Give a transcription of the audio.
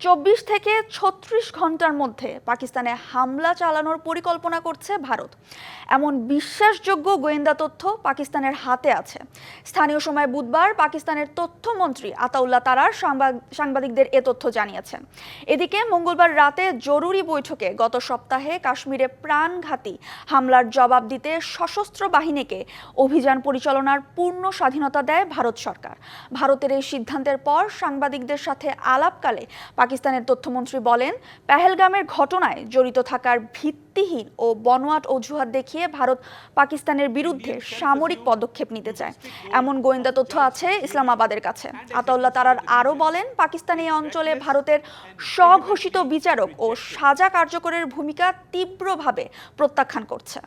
চব্বিশ থেকে ছত্রিশ ঘণ্টার মধ্যে পাকিস্তানে হামলা চালানোর পরিকল্পনা করছে ভারত। এমন বিশ্বাসযোগ্য গোয়েন্দা তথ্য পাকিস্তানের হাতে আছে। স্থানীয় সময় বুধবার পাকিস্তানের তথ্যমন্ত্রী আতাউল্লাহ তারার সাংবাদিকদের এ তথ্য জানিয়েছেন। এদিকে মঙ্গলবার রাতে জরুরি বৈঠকে গত সপ্তাহে কাশ্মীরে প্রাণঘাতী হামলার জবাব দিতে সশস্ত্র বাহিনীকে অভিযান পরিচালনার পূর্ণ স্বাধীনতা দেয় ভারত সরকার। ভারতের এই সিদ্ধান্তের পর সাংবাদিকদের সাথে আলাপকালে পাকিস্তানের তথ্যমন্ত্রী বলেন, পেহেলগামের ঘটনায় জড়িত থাকার ভিত্তিহীন ও বনোয়াট অজুহাত দেখিয়ে ভারত পাকিস্তানের বিরুদ্ধে সামরিক পদক্ষেপ নিতে চায়। এমন গোয়েন্দা তথ্য আছে ইসলামাবাদের কাছে। আতাউল্লাহ তারার আরও বলেন, পাকিস্তান এই অঞ্চলে ভারতের স্বঘোষিত বিচারক ও সাজা কার্যকরের ভূমিকা তীব্রভাবে প্রত্যাখ্যান করছে।